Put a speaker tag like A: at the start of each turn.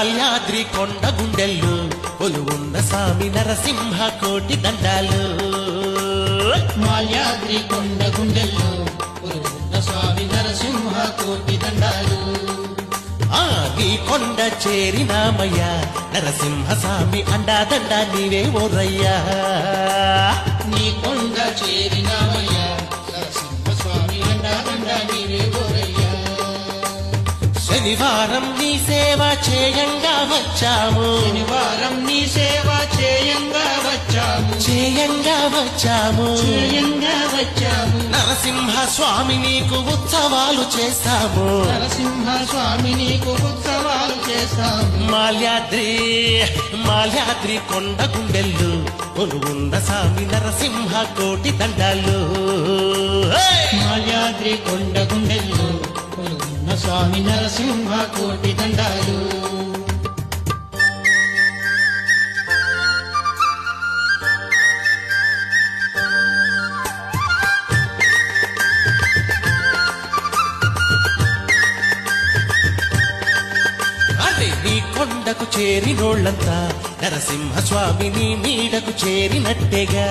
A: మాల్యాద్రి కొండ గుండెల్లు కొలువున్న స్వామి నరసింహ కోటి దండాలు.
B: మాల్యాద్రి కొండ గుండెల్లు గురువున్న స్వామి నరసింహ కోటి దండాలు.
A: ఆ కొండ చేరినామయ్యా నరసింహ స్వామి అండా దండ నీవే ఓరయ్యా.
B: నీ కొండ
A: శనివారం నీ సేవ చేయంగా వచ్చాము.
B: శనివారం నీ సేవ చేయంగా వచ్చాము.
A: చేయంగా వచ్చాము.
B: చేయంగా వచ్చాము.
A: నరసింహ స్వామి నీకు ఉత్సవాలు చేస్తాము.
B: నరసింహ స్వామి నీకు ఉత్సవాలు చేస్తాము.
A: మాల్యాద్రి మాల్యాద్రి కొండ గుండెల్లు కొలువున్న స్వామి నరసింహ కోటి దండాలు!
B: మాల్యాద్రి కొండ గుండెల్లో స్వామి నరసింహ కోటి దండాలు.
A: నీ కొండకు చేరినోళ్ళంతా నరసింహ స్వామి నీ నీడకు చేరినట్టేగా.